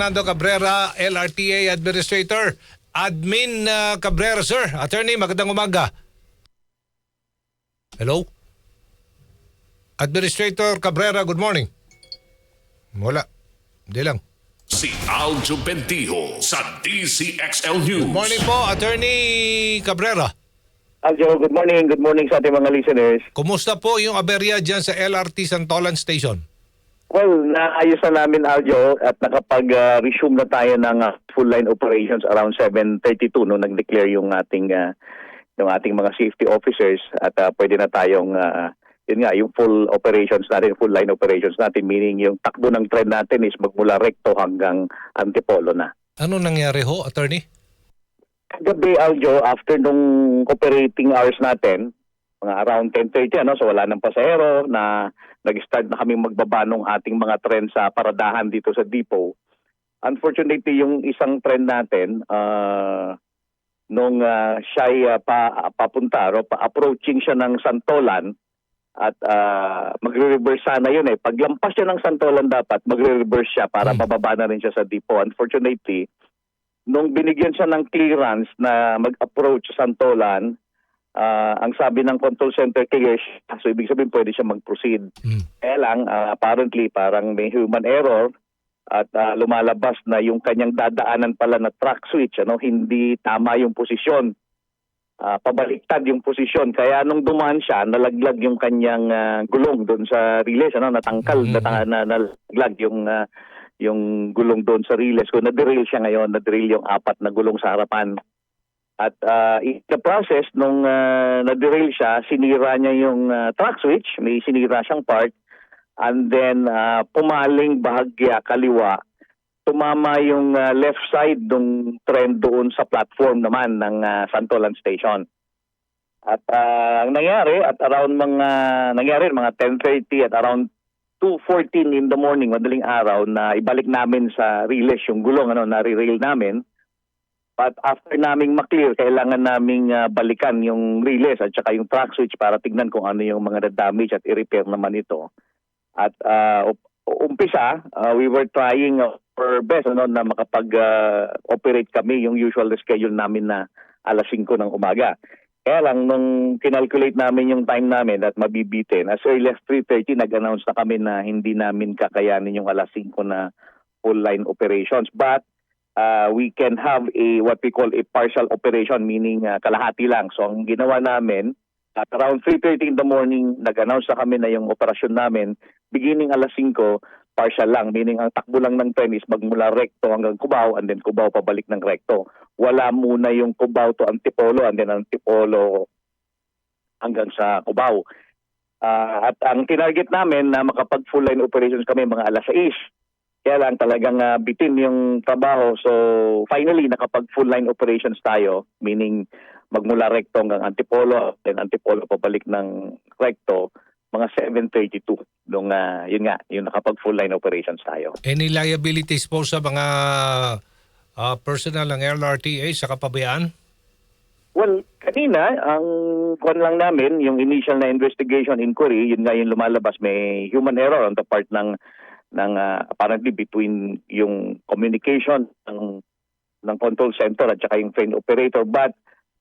Fernando Cabrera, LRTA Administrator. Admin uh, Cabrera, sir. Attorney, magandang umaga. Hello? Administrator Cabrera, good morning. Wala. Hindi lang. Si Aljo Bendijo sa DCXL News. Good morning po, Attorney Cabrera. Aljo, good morning. Good morning sa ating mga listeners. Kumusta po yung aberya dyan sa LRT Santolan Station? Well, naayos na namin, Aljo, at nakapag-resume na tayo ng uh, full line operations around 7.32 nung nag-declare yung ating, uh, yung ating mga safety officers at uh, pwede na tayong, uh, yun nga, yung full operations natin, full line operations natin, meaning yung takbo ng tren natin is magmula recto hanggang antipolo na. Ano nangyari ho, Attorney? Kagabi, Aljo, after nung operating hours natin, mga around 10.30, ano, so wala ng pasahero na nag-start na kami magbaba ng ating mga tren sa paradahan dito sa depot. Unfortunately, yung isang tren natin, ah, nung uh, siya pa, papunta, no, pa-approaching siya ng Santolan, at ah, magre-reverse sana yun eh. Paglampas siya ng Santolan dapat, magre-reverse siya para Hmm. bababa na rin siya sa depot. Unfortunately, nung binigyan siya ng clearance na mag-approach sa Santolan, ah, ang sabi ng control center clear siya. So ibig sabihin pwede siya mag-proceed. Mm. Kaya lang, ah, apparently parang may human error at ah, lumalabas na yung kanyang dadaanan pala na track switch, ano, hindi tama yung posisyon. Ah, pabaliktad yung posisyon. Kaya nung dumaan siya, nalaglag yung kanyang ah, gulong doon sa relays, ano, natangkal, Mhm. nata- na, nalaglag yung ah, yung gulong doon sa relays. Kung na-derail siya ngayon, na-derail yung apat na gulong sa harapan. At uh, in the process, nung uh, na-derail siya, sinira niya yung uh, track switch, may sinira siyang part, and then uh, pumaling bahagya kaliwa, tumama yung uh, left side ng tren doon sa platform naman ng uh, Santolan Station. At uh, ang nangyari, at around mga, nangyari mga 10.30 at around 2.14 in the morning, madaling araw, na ibalik namin sa relays yung gulong, ano, na-rail namin. But after naming maklear, kailangan naming ah, balikan yung relays at saka yung track switch para tignan kung ano yung mga damage at i-repair naman ito. At up- umpisa, ah, we were trying our best ano, na makapag-operate kami yung usual schedule namin na alas 5 ng umaga. Kaya lang, nung kinalculate namin yung time namin at mabibitin, as early as 3.30, nag-announce na kami na hindi namin kakayanin yung alas 5 na full line operations. But uh, we can have a what we call a partial operation, meaning uh, kalahati lang. So ang ginawa namin, at around 3.30 in the morning, nag-announce na kami na yung operasyon namin, beginning alas 5, partial lang, meaning ang takbo lang ng tren is magmula recto hanggang Cubao and then Cubao pabalik ng recto. Wala muna yung Cubao to Antipolo and then Antipolo hanggang sa Cubao. Ah, at ang tinarget namin na makapag full line operations kami mga alas 6. Kaya lang talagang ah, bitin yung trabaho. So finally nakapag full line operations tayo, meaning magmula recto hanggang Antipolo, then Antipolo pabalik ng recto, mga 7.32. Nung, ah, yun nga, yung nakapag full line operations tayo. Any liabilities po sa mga ah, personnel ng LRTA sa kapabayaan? Well, kanina, ang kwan lang namin, yung initial na investigation inquiry, yun nga yung lumalabas, may human error on the part ng, ng ah, apparently between yung communication ng, ng control center at saka yung train operator. But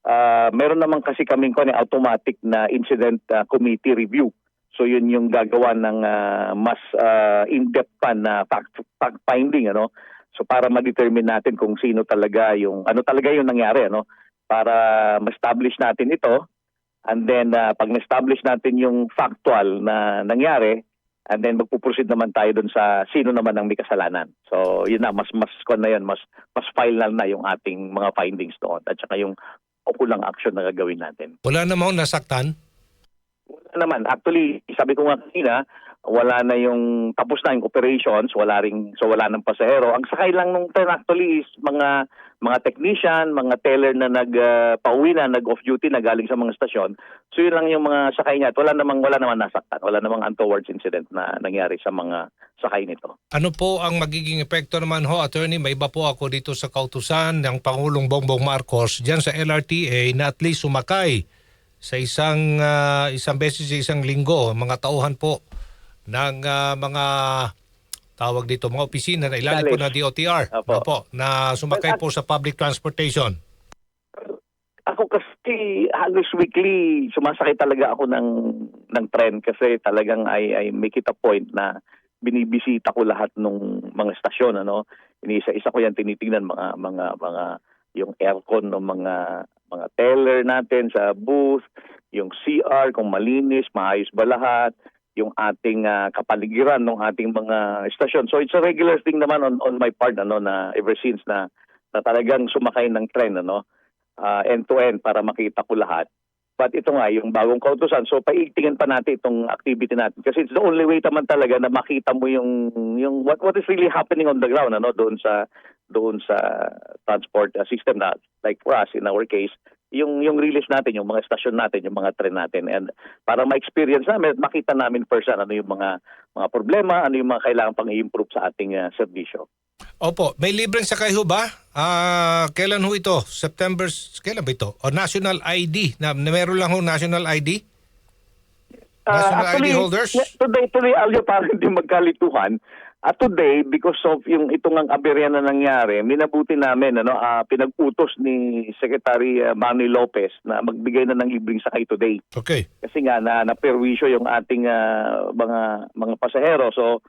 ah, meron naman kasi kaming kwan, eh, automatic na incident ah, committee review. So yun yung gagawa ng ah, mas ah, in-depth pa na fact, fact finding ano. So para ma-determine natin kung sino talaga yung ano talaga yung nangyari ano para ma-establish natin ito and then ah, pag na-establish natin yung factual na nangyari and then magpuproceed naman tayo dun sa sino naman ang may kasalanan. So yun na mas mas kon na yun, mas mas final na yung ating mga findings doon at saka yung kulang action na gagawin natin. Wala namang nasaktan? Wala naman. Actually, sabi ko nga kanina, wala na yung tapos na yung operations, wala ring so wala nang pasahero. Ang sakay lang nung train actually is mga mga technician, mga teller na nag ah, pauwi na, nag off duty na galing sa mga stasyon. So yun lang yung mga sakay niya. At Wala namang wala namang nasaktan, wala namang untoward incident na nangyari sa mga sakay nito. Ano po ang magiging epekto naman ho, attorney? May iba po ako dito sa kautusan ng Pangulong Bongbong Marcos dyan sa LRTA na at least sumakay sa isang ah, isang beses sa isang linggo, mga tauhan po ng ah, mga tawag dito mga opisina na ilalim po na DOTR Opo. Opo, na sumakay po sa public transportation. Ako kasi halos weekly sumasakay talaga ako ng ng tren kasi talagang ay ay make it a point na binibisita ko lahat ng mga stasyon ano. Iniisa-isa ko yan tinitingnan mga mga mga yung aircon ng mga mga teller natin sa booth, yung CR kung malinis, maayos ba lahat, yung ating ah, kapaligiran ng ating mga estasyon. So it's a regular thing naman on on my part ano na ever since na na talagang sumakay ng tren ano uh, end-to-end para makita ko lahat. But ito nga, yung bagong kautusan, so paigtingin pa natin itong activity natin. Kasi it's the only way naman talaga na makita mo yung, yung what, what is really happening on the ground, ano, doon sa, doon sa transport uh, system na, like for us, in our case, yung yung release natin, yung mga stasyon natin, yung mga train natin. And para ma-experience namin, at makita namin first ano yung mga mga problema, ano yung mga kailangan pang i-improve sa ating uh, serbisyo. Opo, may libreng sakay ho ba? Ah, kailan ho ito? September, kailan ba ito? O national ID? Na, na meron lang ho national ID? National Ah, ID holders? Today, today, Aljo, parang hindi magkalituhan. At today, because of yung itong ang aberya na nangyari, minabuti namin, ano, ah, pinag-utos ni Secretary ah, Manny Lopez na magbigay na ng libreng sakay today. Okay. Kasi nga, na, naperwisyo yung ating ah, mga mga pasahero. So,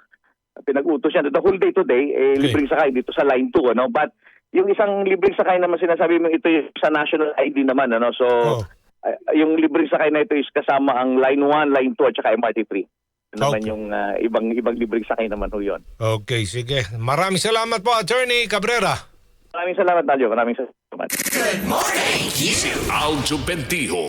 pinag-utos yan. The whole day today, eh, Okay. libreng sakay dito sa Line 2. Ano? But yung isang libreng sakay naman sinasabi mo, ito yung sa national ID naman. Ano? So, Oh. ay- yung libreng sakay na ito is kasama ang line 1, line 2 at saka MRT3. Yun naman Okay. yung ah, ibang ibang libreng sakay naman ho yun. Okay, sige. Maraming salamat po, Attorney Cabrera. Maraming salamat, Dalio. Maraming salamat. Aljo Bendijo